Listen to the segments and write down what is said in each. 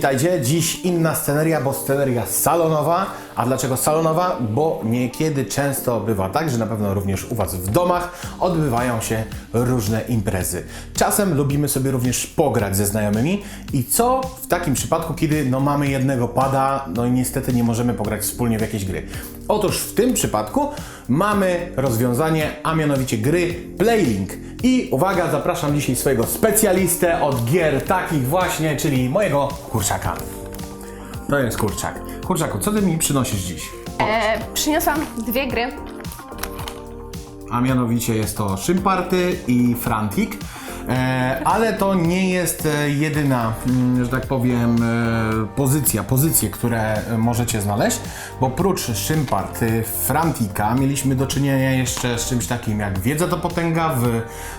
Witajcie, dziś inna sceneria, bo sceneria salonowa. A dlaczego salonowa? Bo niekiedy często bywa tak, że na pewno również u Was w domach odbywają się różne imprezy. Czasem lubimy sobie również pograć ze znajomymi i co w takim przypadku, kiedy no, mamy jednego pada, no i niestety nie możemy pograć wspólnie w jakieś gry. Otóż w tym przypadku mamy rozwiązanie, a mianowicie gry Playlink. I uwaga, zapraszam dzisiaj swojego specjalistę od gier takich właśnie, czyli mojego kurczaka. To jest kurczak. Kurczaku, co ty mi przynosisz dziś? E, przyniosłam dwie gry. A mianowicie jest to Szymparty i Frantic. E, ale to nie jest e, jedyna, mm, że tak powiem, e, pozycja, pozycje, które e, możecie znaleźć, bo prócz Szymparty, Frantika mieliśmy do czynienia jeszcze z czymś takim jak Wiedza to potęga w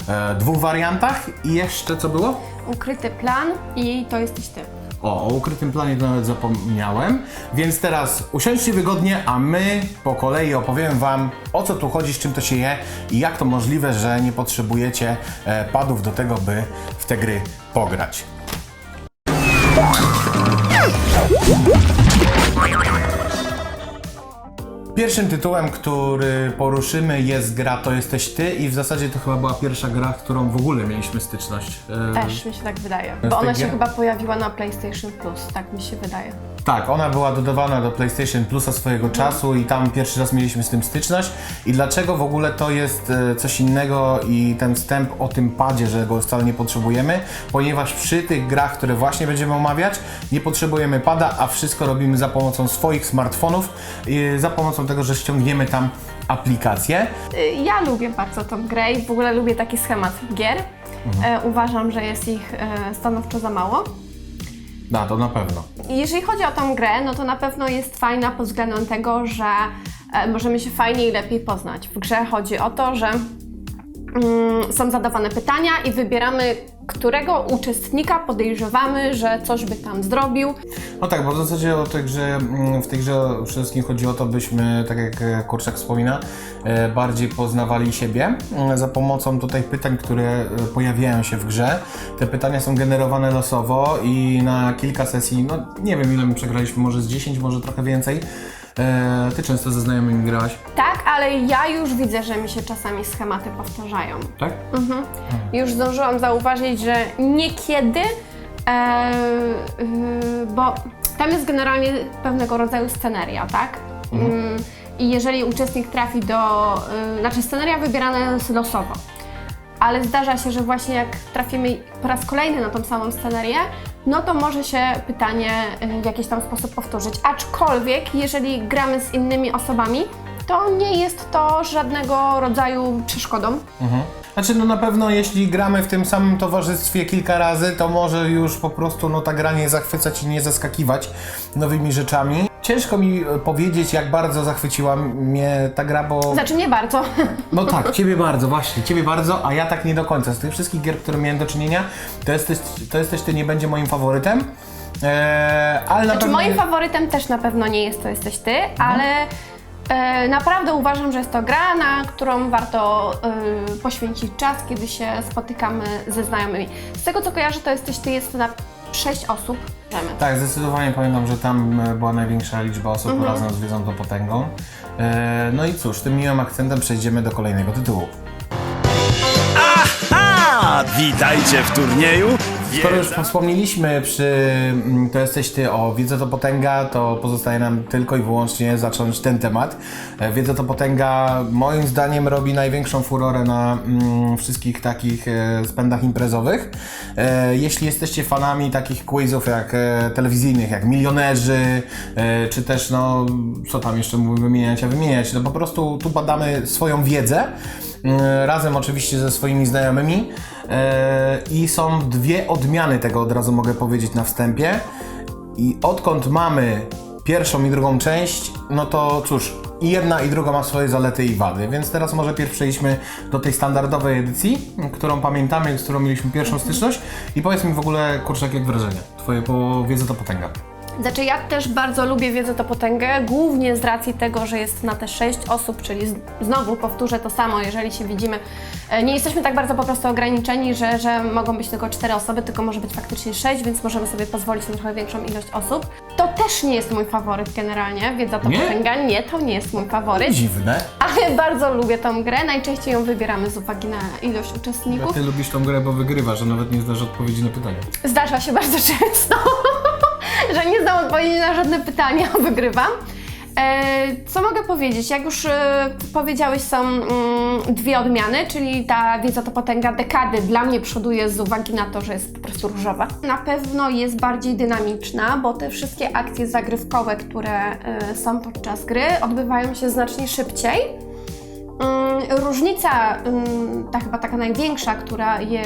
e, dwóch wariantach i jeszcze co było? Ukryty plan i to jesteś ty. O, o ukrytym planie to nawet zapomniałem. Więc teraz usiądźcie wygodnie, a my po kolei opowiem Wam o co tu chodzi, z czym to się je i jak to możliwe, że nie potrzebujecie e, padów do tego, by w te gry pograć. Pierwszym tytułem, który poruszymy jest gra To jesteś ty i w zasadzie to chyba była pierwsza gra, którą w ogóle mieliśmy styczność. E, Też mi się tak wydaje. Bo ona się gier? chyba pojawiła na PlayStation Plus, tak mi się wydaje. Tak, ona była dodawana do PlayStation Plusa swojego czasu i tam pierwszy raz mieliśmy z tym styczność. I dlaczego w ogóle to jest e, coś innego i ten wstęp o tym padzie, że go wcale nie potrzebujemy? Ponieważ przy tych grach, które właśnie będziemy omawiać, nie potrzebujemy pada, a wszystko robimy za pomocą swoich smartfonów, e, za pomocą tego, że ściągniemy tam aplikację. Y, Ja lubię bardzo tą grę i w ogóle lubię taki schemat gier. E, uważam, że jest ich e, stanowczo za mało. Na to na pewno. Jeżeli chodzi o tą grę, no to na pewno jest fajna pod względem tego, że e, możemy się fajniej i lepiej poznać. W grze chodzi o to, że są zadawane pytania i wybieramy, którego uczestnika podejrzewamy, że coś by tam zrobił. No tak, bo w zasadzie o tej grze, mm, w tej grze przede wszystkim chodzi o to, byśmy, tak jak e, Kurczak wspomina, e, bardziej poznawali siebie mm, za pomocą tutaj pytań, które e, pojawiają się w grze. Te pytania są generowane losowo i na kilka sesji, no nie wiem ile my przegraliśmy, może z 10, może trochę więcej. E, Ty często ze znajomymi grałaś, Tak, ale ja już widzę, że mi się czasami schematy powtarzają. tak? Już zdążyłam zauważyć, że niekiedy, e, y, bo tam jest generalnie pewnego rodzaju sceneria, tak? Mm, I jeżeli uczestnik trafi do, y, znaczy sceneria wybierana jest losowo, ale zdarza się, że właśnie jak trafimy po raz kolejny na tą samą scenerię, no to może się pytanie y, w jakiś tam sposób powtórzyć. Aczkolwiek, jeżeli gramy z innymi osobami, to nie jest to żadnego rodzaju przeszkodą. Mhm. Znaczy, no na pewno jeśli gramy w tym samym towarzystwie kilka razy, to może już po prostu no, ta gra nie zachwycać i nie zaskakiwać nowymi rzeczami. Ciężko mi e, powiedzieć, jak bardzo zachwyciła mnie ta gra, bo... Znaczy nie bardzo. No tak, ciebie bardzo, właśnie, ciebie bardzo, a ja tak nie do końca. Z tych wszystkich gier, które miałem do czynienia, to jesteś, to jesteś ty nie będzie moim faworytem. Eee, ale na Znaczy pewno... moim faworytem też na pewno nie jest to jesteś ty, ale e, naprawdę uważam, że jest to gra, na którą warto e, poświęcić czas, kiedy się spotykamy ze znajomymi. Z tego co kojarzę, to jesteś ty, jest na 6 osób. Możemy. Tak, zdecydowanie pamiętam, że tam e, była największa liczba osób Mhm. razem z Wiedzą to Potęgą. Eee, no i cóż, tym miłym akcentem przejdziemy do kolejnego tytułu. Aha! Witajcie w turnieju. Skoro już wspomnieliśmy przy mm, To jesteś ty o Wiedza to potęga, to pozostaje nam tylko i wyłącznie zacząć ten temat. E, Wiedza to potęga moim zdaniem robi największą furorę na mm, wszystkich takich e, spędach imprezowych. E, jeśli jesteście fanami takich quizów jak e, telewizyjnych, jak Milionerzy, e, czy też no, co tam jeszcze mógłbym wymieniać, a wymieniać, no po prostu tu badamy swoją wiedzę. Mm, razem oczywiście ze swoimi znajomymi E, i są dwie odmiany tego od razu mogę powiedzieć na wstępie i odkąd mamy pierwszą i drugą część, no to cóż, i jedna i druga ma swoje zalety i wady, więc teraz może pierw przejdźmy do tej standardowej edycji, którą pamiętamy, z którą mieliśmy pierwszą styczność i powiedz mi w ogóle, kurczak, jak wrażenie? Twoje po wiedzy to potęga. Znaczy ja też bardzo lubię wiedzę to potęgę, głównie z racji tego, że jest na te sześć osób, czyli znowu powtórzę to samo, jeżeli się widzimy, e, nie jesteśmy tak bardzo po prostu ograniczeni, że, że mogą być tylko cztery osoby, tylko może być faktycznie sześć, więc możemy sobie pozwolić na trochę większą ilość osób. To też nie jest mój faworyt generalnie, wiedza to Nie? potęga, nie, to nie jest mój faworyt, Dziwne. ale bardzo lubię tą grę, najczęściej ją wybieramy z uwagi na ilość uczestników. Ty lubisz tą grę, bo wygrywasz, że nawet nie znasz odpowiedzi na pytania. Zdarza się bardzo często, że nie znam odpowiedzi na żadne pytania, wygrywam. E, co mogę powiedzieć? Jak już e, powiedziałeś, są mm, dwie odmiany, czyli ta wiedza to potęga dekady dla mnie przoduje z uwagi na to, że jest po prostu różowa. Na pewno jest bardziej dynamiczna, bo te wszystkie akcje zagrywkowe, które e, są podczas gry, odbywają się znacznie szybciej. Mm, Różnica, mm, ta chyba taka największa, która je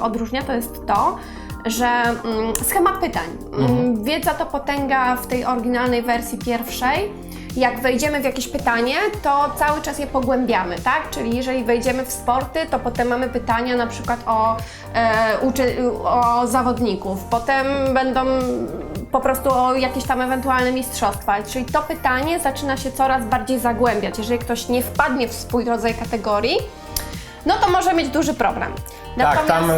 odróżnia, to jest to, że mm, schemat pytań. Mm, Wiedza to potęga w tej oryginalnej wersji pierwszej. Jak wejdziemy w jakieś pytanie, to cały czas je pogłębiamy, tak? Czyli jeżeli wejdziemy w sporty, to potem mamy pytania na przykład o, e, uczy, o zawodników, potem będą po prostu o jakieś tam ewentualne mistrzostwa. Czyli to pytanie zaczyna się coraz bardziej zagłębiać. Jeżeli ktoś nie wpadnie w swój rodzaj kategorii, no to może mieć duży problem. Tak, tam, e,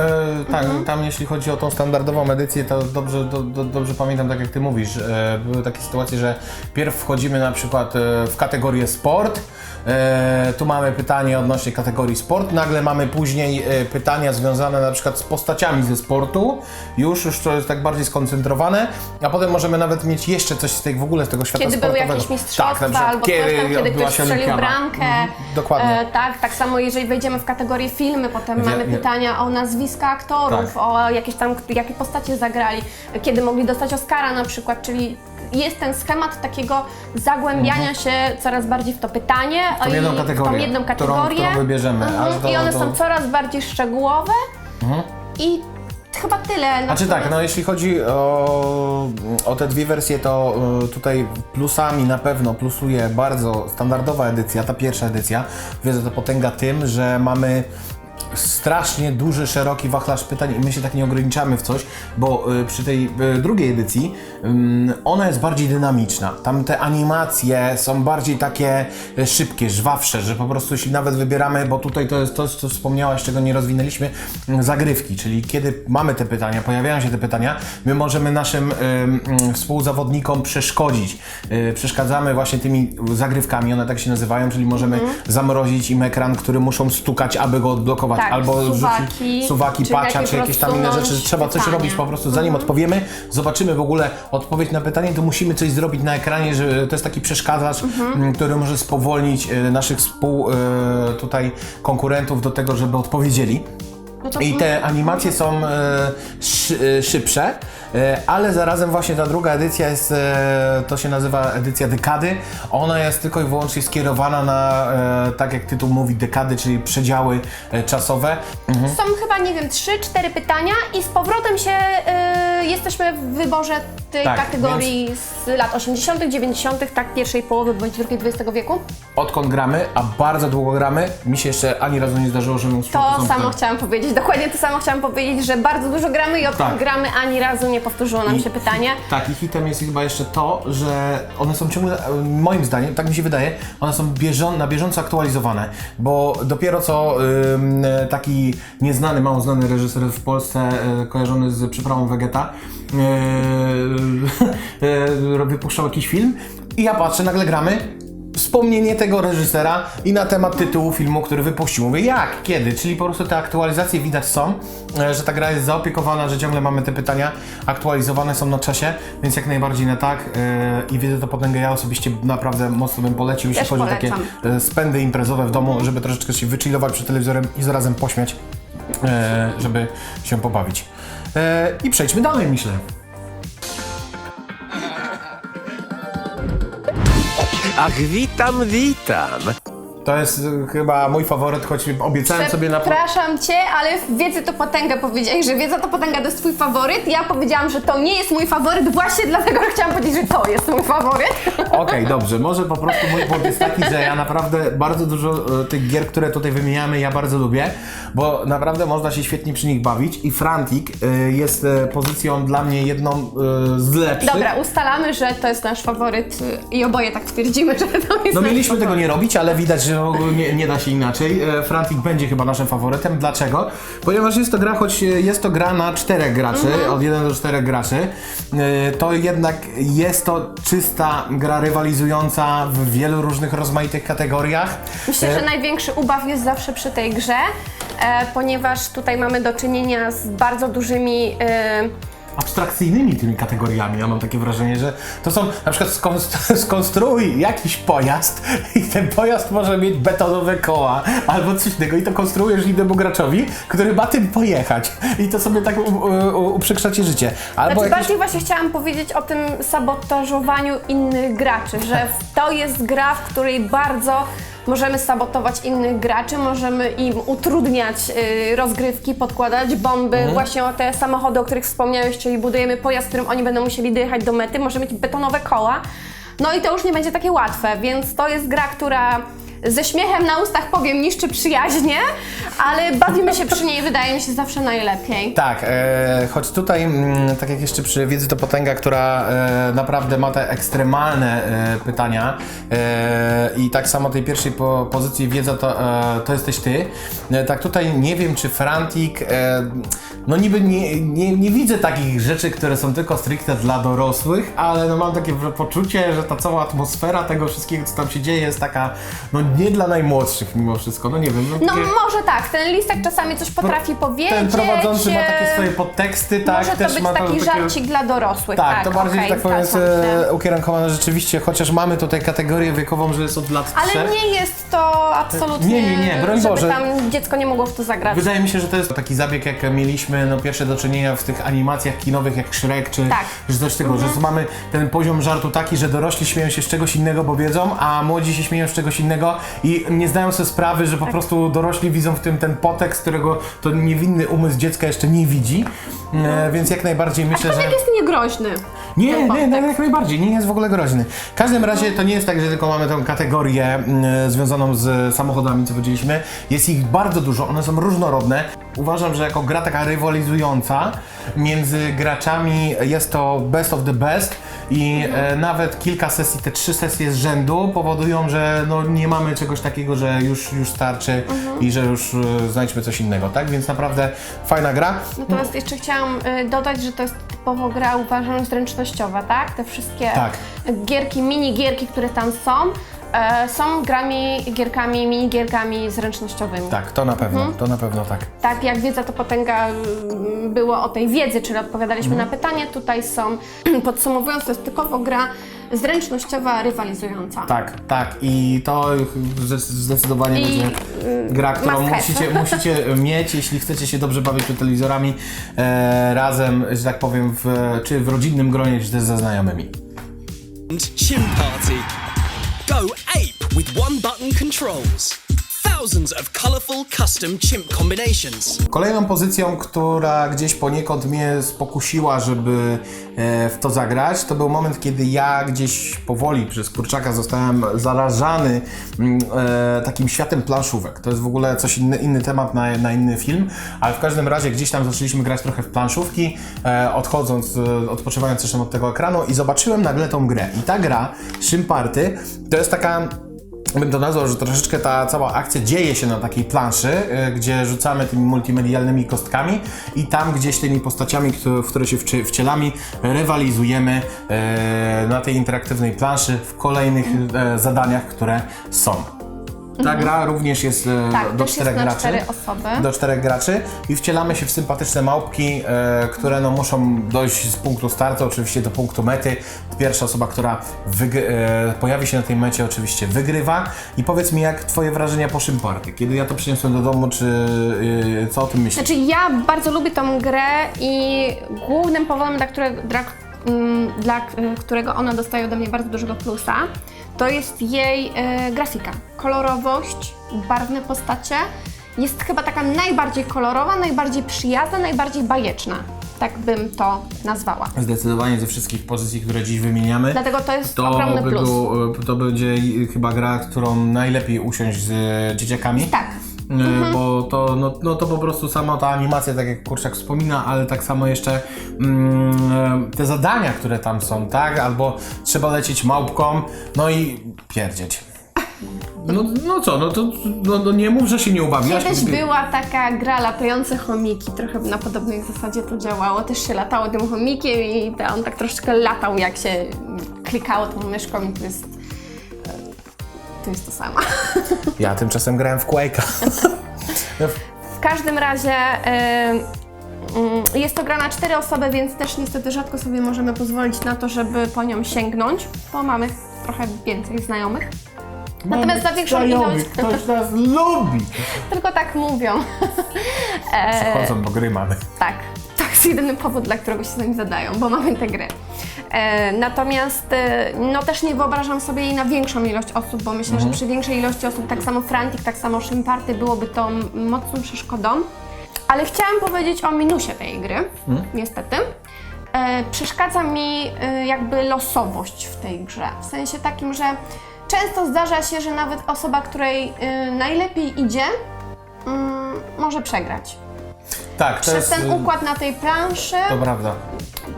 tak Mhm. tam jeśli chodzi o tą standardową edycję, to dobrze, do, do, dobrze pamiętam, tak jak Ty mówisz, e, były takie sytuacje, że pierw wchodzimy na przykład e, w kategorię sport, e, tu mamy pytanie odnośnie kategorii sport, nagle mamy później e, pytania związane na przykład z postaciami ze sportu, już, już to jest tak bardziej skoncentrowane, a potem możemy nawet mieć jeszcze coś z tej w ogóle z tego świata Kiedy były sportowego. jakieś mistrzostwa tak, na przykład albo coś tam, kiedy ktoś strzelił bramkę. Mhm, dokładnie. E, tak, tak samo jeżeli wejdziemy w kategorię filmy, potem Wie- mamy wie- pytania o nazwiska aktorów, Tak. o jakieś tam, jakie postacie zagrali, kiedy mogli dostać Oscara na przykład, czyli jest ten schemat takiego zagłębiania się coraz bardziej w to pytanie. Mhm. tą jedną w kategorię, tą jedną którą- kategorię. którą wybierzemy, Mhm, I one są coraz bardziej szczegółowe i chyba tyle. Znaczy tak, no jeśli chodzi o, o te dwie wersje, to y, tutaj plusami na pewno plusuje bardzo standardowa edycja, ta pierwsza edycja. Wiedzę to potęga tym, że mamy strasznie duży, szeroki wachlarz pytań i my się tak nie ograniczamy w coś, bo y, przy tej y, drugiej edycji ym, ona jest bardziej dynamiczna. Tam te animacje są bardziej takie y, szybkie, żwawsze, że po prostu jeśli nawet wybieramy, bo tutaj to jest to, co wspomniałaś, czego nie rozwinęliśmy, ym, zagrywki, czyli kiedy mamy te pytania, pojawiają się te pytania, my możemy naszym ym, ym, współzawodnikom przeszkodzić. Przeszkadzamy właśnie tymi zagrywkami, one tak się nazywają, czyli możemy zamrozić im ekran, który muszą stukać, aby go odblokować, Tak, albo suwaki, rzucić suwaki, czy pacia, czy jakieś tam inne rzeczy. Trzeba coś pytanie. robić po prostu, zanim odpowiemy, zobaczymy w ogóle odpowiedź na pytanie, to musimy coś zrobić na ekranie, że to jest taki przeszkadzacz, m, który może spowolnić e, naszych współ e, tutaj konkurentów do tego, żeby odpowiedzieli. No to- I te animacje są e, szy, e, szybsze, e, ale zarazem właśnie ta druga edycja jest, e, to się nazywa edycja dekady. Ona jest tylko i wyłącznie skierowana na, e, tak jak tytuł mówi, dekady, czyli przedziały e, czasowe. Są chyba, nie wiem, 3-4 pytania i z powrotem się y, jesteśmy w wyborze tej Tak, kategorii z lat 80., 90., tak pierwszej połowy bądź drugiej XX wieku. Odkąd gramy, a bardzo długo gramy, mi się jeszcze ani razu nie zdarzyło, żebym To samo chciałam powiedzieć, dokładnie to samo chciałam powiedzieć, że bardzo dużo gramy i odkąd Tak. gramy ani razu nie powtórzyło nam I- się pytanie. Tak, i hitem jest chyba jeszcze to, że one są ciągle, e, moim zdaniem, tak mi się wydaje, one są bieżą, na bieżąco aktualizowane, bo dopiero co ym, e, taki nieznany, mało znany reżyser w Polsce, e, kojarzony z przyprawą Vegeta, wypuszczał jakiś film i ja patrzę, nagle gramy, wspomnienie tego reżysera i na temat tytułu filmu, który wypuścił. Mówię, jak, kiedy? Czyli po prostu te aktualizacje widać są, e, że ta gra jest zaopiekowana, że ciągle mamy te pytania aktualizowane są na czasie, więc jak najbardziej na tak. e, I widzę to potęgę. Ja osobiście naprawdę mocno bym polecił, jeśli Też chodzi o takie e, spędy imprezowe w domu, żeby troszeczkę się wychillować przed telewizorem i zarazem pośmiać, e, żeby się pobawić. E, I przejdźmy dalej, myślę. Ach, witam, witam. To jest y, chyba mój faworyt, choć obiecałem sobie na... Przepraszam cię, ale w Wiedzy to Potęga powiedziałeś, że Wiedza to Potęga to jest twój faworyt. Ja powiedziałam, że to nie jest mój faworyt właśnie dlatego, że chciałam powiedzieć, że to jest mój faworyt. Okej, dobrze. Może po prostu mój punkt jest taki, że ja naprawdę bardzo dużo e, tych gier, które tutaj wymieniamy, ja bardzo lubię, bo naprawdę można się świetnie przy nich bawić i Frantic e, jest e, pozycją dla mnie jedną e, z lepszych. Dobra, ustalamy, że to jest nasz faworyt y, i oboje tak twierdzimy, że to jest No nasz mieliśmy tego faworyt. nie robić, ale widać, że nie, nie da się inaczej. E, Frantic będzie chyba naszym faworytem. Dlaczego? Ponieważ jest to gra, choć jest to gra na czterech graczy, Mhm. od 1 do 4 graczy, e, to jednak jest to czysta gra rywalizująca w wielu różnych rozmaitych kategoriach. Myślę, E, że największy ubaw jest zawsze przy tej grze, ponieważ tutaj mamy do czynienia z bardzo dużymi. Abstrakcyjnymi tymi kategoriami. Ja mam takie wrażenie, że to są na przykład skonst- skonstruuj jakiś pojazd i ten pojazd może mieć betonowe koła albo coś innego i to konstruujesz innemu graczowi, który ma tym pojechać i to sobie tak uprzykrzacie życie. Albo Znaczy jakiś... bardziej właśnie chciałam powiedzieć o tym sabotażowaniu innych graczy, że to jest gra, w której bardzo możemy sabotować innych graczy, możemy im utrudniać y, rozgrywki, podkładać bomby, Mhm. właśnie o te samochody, o których wspomniałeś, czyli budujemy pojazd, którym oni będą musieli dojechać do mety, możemy mieć betonowe koła. No i to już nie będzie takie łatwe, więc to jest gra, która ze śmiechem na ustach powiem niszczy przyjaźnie, ale bawimy się przy niej, wydaje mi się, zawsze najlepiej. Tak, e, choć tutaj, mm, tak jak jeszcze przy wiedzy to potęga, która e, naprawdę ma te ekstremalne e, pytania e, i tak samo tej pierwszej po, pozycji wiedza to, e, to jesteś ty. E, tak tutaj nie wiem, czy Frantic, e, no niby nie, nie, nie widzę takich rzeczy, które są tylko stricte dla dorosłych, ale no mam takie poczucie, że ta cała atmosfera tego wszystkiego, co tam się dzieje jest taka, no nie dla najmłodszych mimo wszystko, no nie wiem. No takie- może tak, ten listek czasami coś potrafi powiedzieć. ten prowadzący ma takie e, swoje podteksty, tak, Może to też być ma to taki takie... żarcik dla dorosłych. Tak, Tak, to bardziej, że tak powiem, jest e, ukierunkowane rzeczywiście, chociaż mamy tutaj kategorię wiekową, że jest od lat Ale trzech. nie jest to absolutnie, Nie, nie, nie, broń żeby Boże. tam dziecko nie mogło w to zagrać. Wydaje mi się, że to jest taki zabieg, jak mieliśmy no, pierwsze do czynienia w tych animacjach kinowych, jak Shrek, czy Tak. że coś tego, że mamy ten poziom żartu taki, że dorośli śmieją się z czegoś innego, bo wiedzą, a młodzi się śmieją z czegoś innego i nie zdają sobie sprawy, że po Tak. prostu dorośli widzą w tym ten potekst, którego to niewinny umysł dziecka jeszcze nie widzi, e, więc jak najbardziej myślę, że... Jest niegroźny. Nie, nie, nie, jak najbardziej, nie jest w ogóle groźny. W każdym razie to nie jest tak, że tylko mamy tą kategorię mm, związaną z samochodami, co powiedzieliśmy. Jest ich bardzo dużo, one są różnorodne. Uważam, że jako gra taka rywalizująca między graczami jest to best of the best i e, nawet kilka sesji, te trzy sesje z rzędu powodują, że no, nie mamy czegoś takiego, że już, już starczy i że już e, znajdźmy coś innego, tak? Więc naprawdę fajna gra. Natomiast jeszcze chciałam y, dodać, że to jest typowo gra, uważam, zręcznościowa, tak? Te wszystkie Tak. gierki, mini gierki, które tam są, e, są grami, gierkami, mini gierkami zręcznościowymi. Tak, to na pewno, to na pewno tak. Tak, jak wiedza to potęga mm, było o tej wiedzy, czyli odpowiadaliśmy Mhm. na pytanie, tutaj są, podsumowując, to jest typowo gra zręcznościowa, rywalizująca. Tak, tak. I to zde- zdecydowanie I, będzie gra, którą must have. musicie, musicie mieć, jeśli chcecie się dobrze bawić przed telewizorami e, razem, że tak powiem, w, czy w rodzinnym gronie, czy też ze znajomymi. and Chim Party. Go with one button controls. Thousands of colourful custom chimp combinations. Kolejną pozycją, która gdzieś poniekąd mnie spokusiła, żeby e, w to zagrać, to był moment, kiedy ja gdzieś powoli przez kurczaka zostałem zarażany mm, e, takim światem planszówek. To jest w ogóle coś inny, inny temat na, na inny film, ale w każdym razie gdzieś tam zaczęliśmy grać trochę w planszówki, e, odchodząc, odpoczywając zresztą od tego ekranu i zobaczyłem nagle tą grę. I ta gra, Szymparty, to jest taka bym to nazwał, że troszeczkę ta cała akcja dzieje się na takiej planszy, y, gdzie rzucamy tymi multimedialnymi kostkami i tam gdzieś tymi postaciami, w które się wcielamy, rywalizujemy e, na tej interaktywnej planszy w kolejnych e, zadaniach, które są. Ta gra również jest e, Mhm. Tak, do też jest czterech na graczy. cztery osoby. Do czterech graczy i wcielamy się w sympatyczne małpki, e, które no, muszą dojść z punktu startu, oczywiście do punktu mety. Pierwsza osoba, która e, pojawi się na tej mecie, oczywiście wygrywa. I powiedz mi, jak twoje wrażenia po Szymparty? Kiedy ja to przyniosłem do domu, czy e, co o tym myślisz? Znaczy ja bardzo lubię tą grę i głównym powodem, dla, którego, dla, mm, dla y, którego ona dostaje ode mnie bardzo dużego plusa, to jest jej e, grafika. Kolorowość, barwne postacie. Jest chyba taka najbardziej kolorowa, najbardziej przyjazna, najbardziej bajeczna. Tak bym to nazwała. Zdecydowanie ze wszystkich pozycji, które dziś wymieniamy. Dlatego to jest ogromny by plus. było- to będzie chyba gra, którą najlepiej usiąść z e, dzieciakami. Tak. E, Bo to, no, no to po prostu sama ta animacja, tak jak Kurczak wspomina, ale tak samo jeszcze mm, e, te zadania, które tam są, tak? Albo trzeba lecieć małpką, no i pierdzieć. No, no co, no to no, no nie mów, że się nie ubawiłaś. Kiedyś kiedy- była taka gra latające chomiki, trochę na podobnej zasadzie to działało. Też się latało tym chomikiem i to on tak troszeczkę latał, jak się klikało tą myszką i to jest... To jest to samo. Ja tymczasem grałem w Quake'a. W każdym razie y, mm, jest to gra na cztery osoby, więc też niestety rzadko sobie możemy pozwolić na to, żeby po nią sięgnąć, bo mamy trochę więcej znajomych. Natomiast za większą Znajomych, ilość, Ktoś nas lubi. tylko tak mówią. Chodzą, bo gry mamy. Tak, to jest jedyny powód, dla którego się z nami zadają, bo mamy te gry. E, natomiast e, no też nie wyobrażam sobie jej na większą ilość osób, bo myślę, że przy większej ilości osób, tak samo Frantic, tak samo Shrimparty byłoby to mocną przeszkodą. Ale chciałam powiedzieć o minusie tej gry, niestety. E, przeszkadza mi e, jakby losowość w tej grze. W sensie takim, że często zdarza się, że nawet osoba, której e, najlepiej idzie, mm, może przegrać. Tak, Przez jest... ten y, układ na tej planszy, To prawda.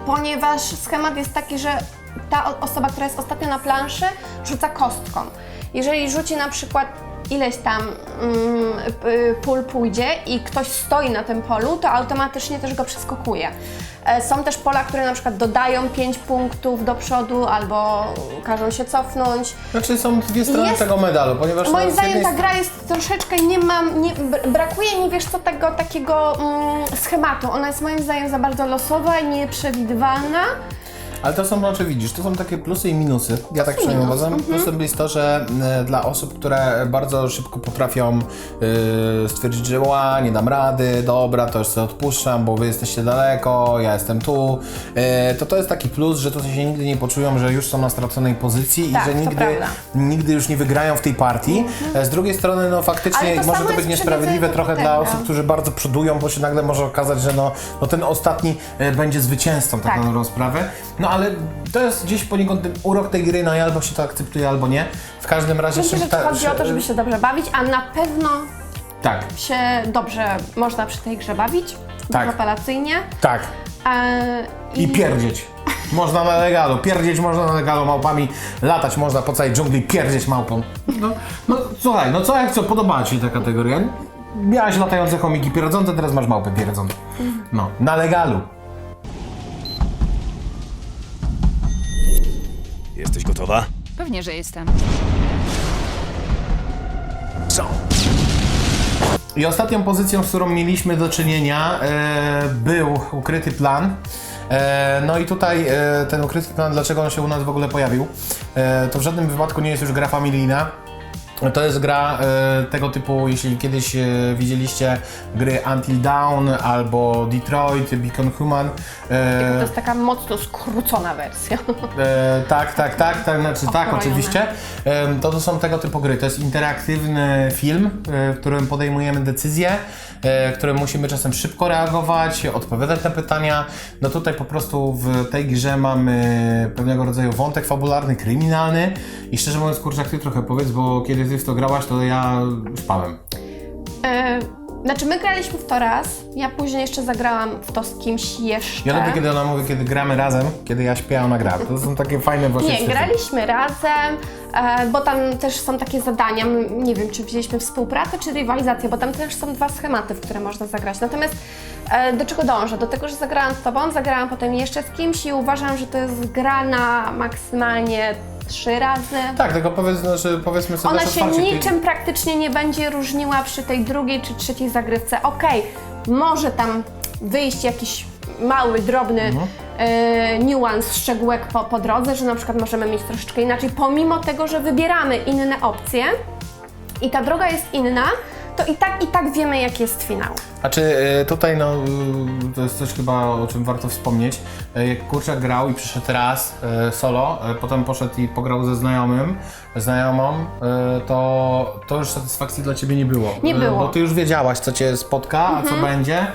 ponieważ schemat jest taki, że ta osoba, która jest ostatnio na planszy, rzuca kostką. Jeżeli rzuci na przykład ileś tam mm, p- pól pójdzie i ktoś stoi na tym polu, to automatycznie też go przeskakuje. E, Są też pola, które na przykład dodają 5 punktów do przodu albo każą się cofnąć. Znaczy są dwie strony Jest- tego medalu, ponieważ Moim zdaniem jednej ta gra jest troszeczkę, nie mam, nie, br- brakuje mi wiesz co tego takiego mm, schematu. Ona jest moim zdaniem za bardzo losowa i nieprzewidywalna. Ale to są, znaczy widzisz, to są takie plusy i minusy. Ja tak przynajmniej uważam. Plusem jest to, że e, dla osób, które bardzo szybko potrafią e, stwierdzić, że ła, nie dam rady, dobra, to już sobie odpuszczam, bo wy jesteście daleko, ja jestem tu, e, to to jest taki plus, że to się nigdy nie poczują, że już są na straconej pozycji Tak, i że to nigdy, prawda. nigdy już nie wygrają w tej partii. E, Z drugiej strony, no faktycznie Ale to może samo to być jest niesprawiedliwe trochę dla Potęga. osób, którzy bardzo przodują, bo się nagle może okazać, że no, no ten ostatni e, będzie zwycięzcą tak, Tak. na dobrą sprawę. No ale to jest gdzieś poniekąd ten urok tej gry, no i albo się to akceptuje, albo nie. W każdym razie... Myślę, że to chodzi o to, żeby się dobrze bawić, a na pewno Tak, się dobrze można przy tej grze bawić, Tak. apelacyjnie. tak. E, I pierdzieć. Można na legalu, pierdzieć można na legalu małpami, latać można po całej dżungli, pierdzieć małpą. No, no słuchaj, no co jak co, podobała Ci się ta kategoria? Miałaś latające chomiki pierdzące, teraz masz małpy pierdzące. No, na legalu. Jesteś gotowa? Pewnie, że jestem. Co? I ostatnią pozycją, z którą mieliśmy do czynienia, e, był ukryty plan. E, no i tutaj e, ten ukryty plan, dlaczego on się u nas w ogóle pojawił? E, to w żadnym wypadku nie jest już gra familijna. To jest gra e, tego typu, jeśli kiedyś e, widzieliście gry Until Dawn albo Detroit, Beacon Human. E, to jest taka mocno skrócona wersja. E, tak, tak, tak, tak, znaczy tak, Okrojone. oczywiście. E, to, to są tego typu gry. To jest interaktywny film, e, w którym podejmujemy decyzje, e, w którym musimy czasem szybko reagować, odpowiadać na pytania. No tutaj po prostu w tej grze mamy pewnego rodzaju wątek fabularny, kryminalny i szczerze mówiąc, kurczak, ty trochę powiedz, bo kiedy ty w to grałaś, to ja spałem. E, znaczy, my graliśmy w to raz, ja później jeszcze zagrałam w to z kimś jeszcze. Ja lubię, kiedy ona mówi, kiedy gramy razem, kiedy ja śpię, ona gra. To są takie fajne właśnie Nie, graliśmy razem, e, bo tam też są takie zadania. m, Nie wiem, czy wzięliśmy współpracę, czy rywalizację, bo tam też są dwa schematy, w które można zagrać. Natomiast e, do czego dążę? Do tego, że zagrałam z Tobą, zagrałam potem jeszcze z kimś i uważam, że to jest gra na maksymalnie trzy razy. Tak, tylko powiedz, znaczy, powiedzmy sobie Ona też się otwarcie, kiedy- niczym praktycznie nie będzie różniła przy tej drugiej czy trzeciej zagrywce. Okej, może tam wyjść jakiś mały, drobny Mhm. e, niuans, szczegółek po, po drodze, że na przykład możemy mieć troszeczkę inaczej, pomimo tego, że wybieramy inne opcje i ta droga jest inna, to i tak, i tak wiemy, jaki jest finał. Znaczy e, tutaj no, y, to jest coś chyba o czym warto wspomnieć. E, Jak Kurczak grał i przyszedł raz e, solo, potem poszedł i pograł ze znajomym, znajomą, to, to już satysfakcji dla Ciebie nie było. Nie było. Bo Ty już wiedziałaś co Cię spotka, a co będzie.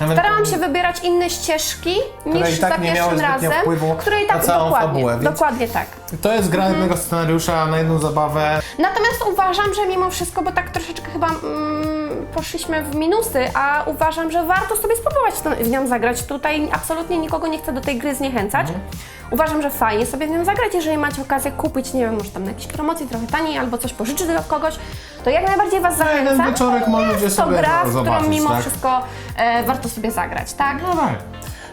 Nawet- Starałam się wybierać inne ścieżki niż i tak za nie miały pierwszym zbytnio razem, wpływu które i na tak całą dokładnie, fabułę, więc- dokładnie tak. To jest gra Mhm. jednego scenariusza na jedną zabawę. Natomiast uważam, że mimo wszystko, bo tak troszeczkę chyba mm, poszliśmy w minusy, a uważam, że warto sobie spróbować w, to, w nią zagrać. Tutaj absolutnie nikogo nie chcę do tej gry zniechęcać. Mhm. Uważam, że fajnie sobie w nią zagrać, jeżeli macie okazję kupić, nie wiem, może tam na jakiejś promocji trochę taniej albo coś pożyczyć od kogoś, to jak najbardziej Was jeden zachęcam. wieczorek możecie to sobie gra, w którą zobaczyć, mimo tak? wszystko e, warto sobie zagrać, tak? No tak.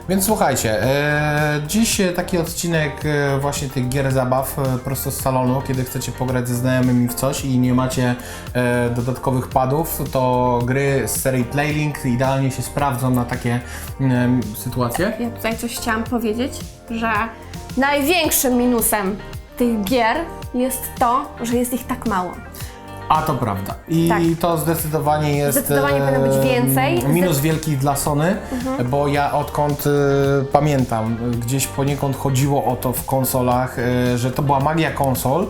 Więc słuchajcie, e, dziś e, taki odcinek e, właśnie tych gier zabaw e, prosto z salonu, kiedy chcecie pograć ze znajomymi w coś i nie macie e, dodatkowych padów, to gry z serii Playlink idealnie się sprawdzą na takie em, sytuacje. Ja tutaj coś chciałam powiedzieć, że największym minusem tych gier jest to, że jest ich tak mało. A to prawda. I Tak. to zdecydowanie jest. Zdecydowanie powinno być e, więcej. Minus wielki dla Sony, bo ja odkąd e, pamiętam, e, gdzieś poniekąd chodziło o to w konsolach, e, że to była magia konsol.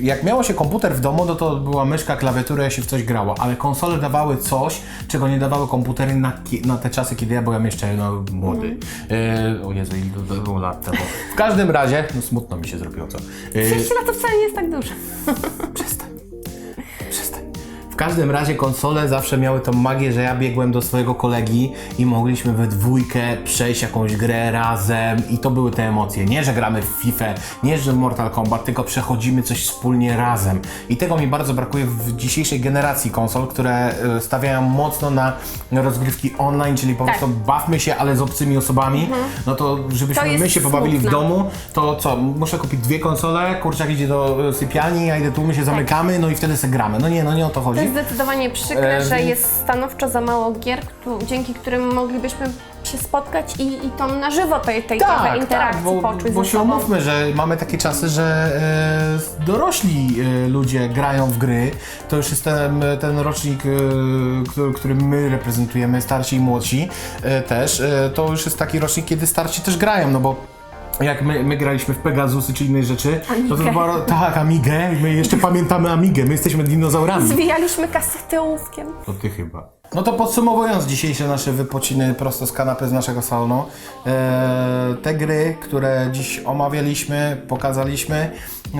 Jak miało się komputer w domu, no to była myszka, klawiatura, się w coś grało, ale konsole dawały coś, czego nie dawały komputery na, ki- na te czasy, kiedy ja byłem jeszcze no, młody. E, o Jezu, ile to było lat temu. W każdym razie, no smutno mi się zrobiło co. E, 30 lat to wcale nie jest tak dużo. Przestań. W każdym razie konsole zawsze miały tą magię, że ja biegłem do swojego kolegi i mogliśmy we dwójkę przejść jakąś grę razem i to były te emocje. Nie, że gramy w FIFA, nie, że w Mortal Kombat, tylko przechodzimy coś wspólnie razem. I tego mi bardzo brakuje w dzisiejszej generacji konsol, które e, stawiają mocno na rozgrywki online, czyli po Tak. prostu bawmy się, ale z obcymi osobami. No to żebyśmy To my się pobawili w domu, to co, muszę kupić dwie konsole, kurczak idzie do e, sypialni, ja idę tu, my się zamykamy, no i wtedy se gramy. No nie, no nie o To chodzi. Zdecydowanie przykre, E, że jest stanowczo za mało gier, dzięki którym moglibyśmy się spotkać i, i tą na żywo tej, tej trochę interakcji tak, bo, poczuć bo się sobą. umówmy, że mamy takie czasy, że e, dorośli e, ludzie grają w gry. To już jest ten, ten rocznik, e, który, który my reprezentujemy, starsi i młodsi e, też. E, to już jest taki rocznik, kiedy starsi też grają, no bo jak my, my graliśmy w Pegasusy czy innej rzeczy, to to Amigę. była, tak, Amigę, my jeszcze pamiętamy Amigę, my jesteśmy dinozaurami. Zwijaliśmy kasety ołówkiem. To ty chyba. No to podsumowując dzisiejsze nasze wypociny prosto z kanapy z naszego salonu, e, te gry, które dziś omawialiśmy, pokazaliśmy,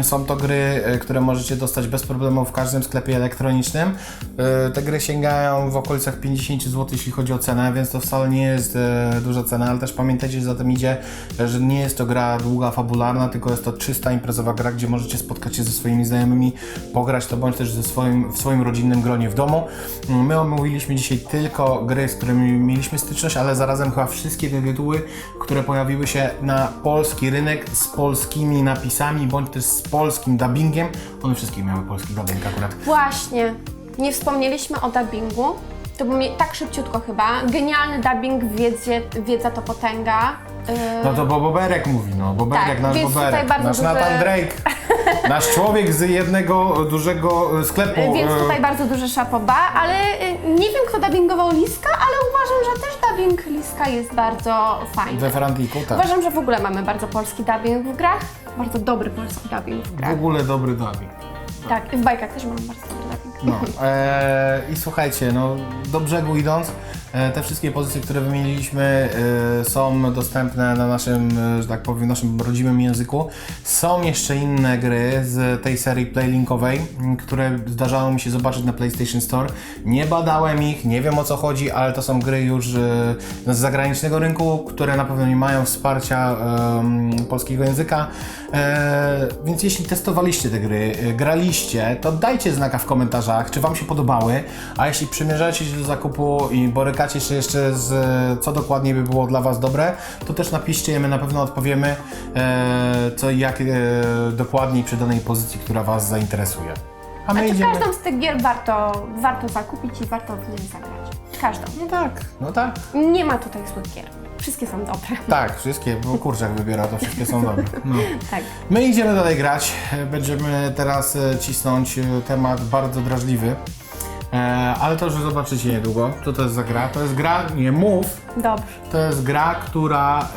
są to gry, e, które możecie dostać bez problemu w każdym sklepie elektronicznym. E, te gry sięgają w okolicach 50 zł, jeśli chodzi o cenę, więc to wcale nie jest duża cena, ale też pamiętajcie, że za tym idzie, że nie jest to gra długa, fabularna, tylko jest to czysta imprezowa gra, gdzie możecie spotkać się ze swoimi znajomymi, pograć to bądź też ze swoim, w swoim rodzinnym gronie w domu. Mm, My omówiliśmy dzisiaj tylko gry, z którymi mieliśmy styczność, ale zarazem chyba wszystkie te tytuły, które pojawiły się na polski rynek z polskimi napisami, bądź też z polskim dubbingiem. One wszystkie miały polski dubbing akurat. Właśnie, nie wspomnieliśmy o dubbingu. To był mi tak szybciutko chyba. Genialny dubbing, wiedzie, wiedza to potęga. Yy, No to bo Boberek mówi, no Boberek, Tak, nasz więc tutaj Boberek, bardzo nasz duże- Nathan Drake, nasz człowiek z jednego dużego e, sklepu. Więc e, tutaj bardzo duże szapoba, ale y, nie wiem kto dubbingował Liska, ale uważam, że też dubbing Liska jest bardzo fajny. We Frantiku, tak. Uważam, że w ogóle mamy bardzo polski dubbing w grach. Bardzo dobry polski dubbing w W grach. ogóle dobry dubbing. Tak, i w bajkach też mamy bardzo dobry. No, e, i słuchajcie, no do brzegu idąc, e, te wszystkie pozycje, które wymieniliśmy e, są dostępne na naszym, e, że tak powiem, naszym rodzimym języku. Są jeszcze inne gry z tej serii playlinkowej, które zdarzało mi się zobaczyć na PlayStation Store. Nie badałem ich, nie wiem o co chodzi, ale to są gry już e, z zagranicznego rynku, które na pewno nie mają wsparcia em, polskiego języka. E, więc jeśli testowaliście te gry, e, graliście, to dajcie znaka w komentarzach, czy Wam się podobały, a jeśli przymierzacie się do zakupu i borykacie się jeszcze z e, co dokładnie by było dla Was dobre, to też napiszcie, my na pewno odpowiemy, e, co i jak e, dokładniej przy danej pozycji, która Was zainteresuje. A my Znaczy idziemy... każdą z tych gier warto, warto zakupić i warto w nie zagrać. Każdą. No tak, no tak. Nie ma tutaj złych gier. Wszystkie są dobre. Tak, wszystkie, bo kurczak wybiera, to wszystkie są dobre. No. Tak. My idziemy dalej grać. Będziemy teraz e, cisnąć e, temat bardzo drażliwy. E, ale to już zobaczycie niedługo. Co to jest za gra? To jest gra, nie mów, Dobrze. to jest gra, która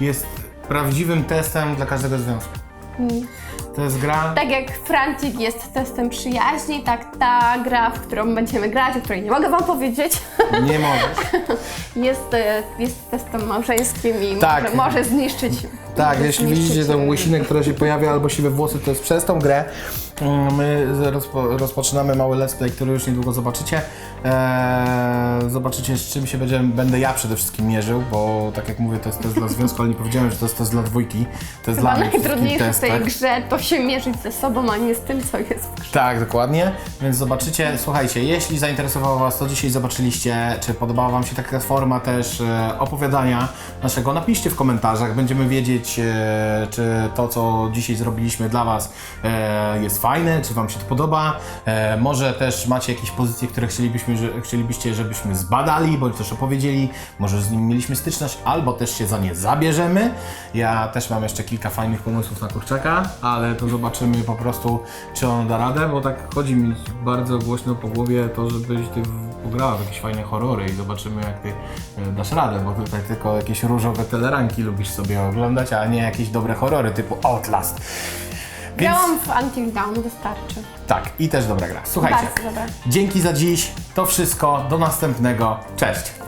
e, jest prawdziwym testem dla każdego związku. To jest gra... Tak jak Frantic jest testem przyjaźni, tak ta gra, w którą będziemy grać, o której nie mogę wam powiedzieć, Nie możesz. jest, e, jest testem małżeńskim i Tak. może, może zniszczyć. Tak, jeśli widzicie tę łysinę, która się pojawia, albo siwe włosy, to jest przez tą grę. Mm, My rozpo, rozpoczynamy mały let's play, który już niedługo zobaczycie. Eee, zobaczycie, z czym się będziemy, będę ja przede wszystkim mierzył, bo tak jak mówię, to jest test dla związku, ale nie powiedziałem, że to jest test dla dwójki. To jest Chyba dla mnie najtrudniejsze w tej tak? grze to się mierzyć ze sobą, a nie z tym, co jest w grze. Tak, dokładnie. Więc zobaczycie, słuchajcie, jeśli zainteresowało Was to dzisiaj zobaczyliście, czy podobała Wam się taka forma też e, opowiadania naszego, napiszcie w komentarzach, będziemy wiedzieć, e, czy to, co dzisiaj zrobiliśmy dla Was e, jest fajne, czy Wam się to podoba. E, może też macie jakieś pozycje, które chcielibyśmy, chcielibyście, żebyśmy zbadali, bądź też opowiedzieli, może z nimi mieliśmy styczność, albo też się za nie zabierzemy. Ja też mam jeszcze kilka fajnych pomysłów na kurczaka, ale to zobaczymy po prostu, czy on da radę, bo tak chodzi mi bardzo głośno po głowie to, żebyś ty pograła w jakieś fajne horrory i zobaczymy, jak ty dasz radę, bo tutaj tylko jakieś różowe teleranki lubisz sobie oglądać, a nie jakieś dobre horrory typu Outlast. Więc Grałam w Until Dawn, wystarczy. tak, i też dobra gra. Słuchajcie, Bardzo dobra. dzięki za dziś, to wszystko, do następnego, cześć!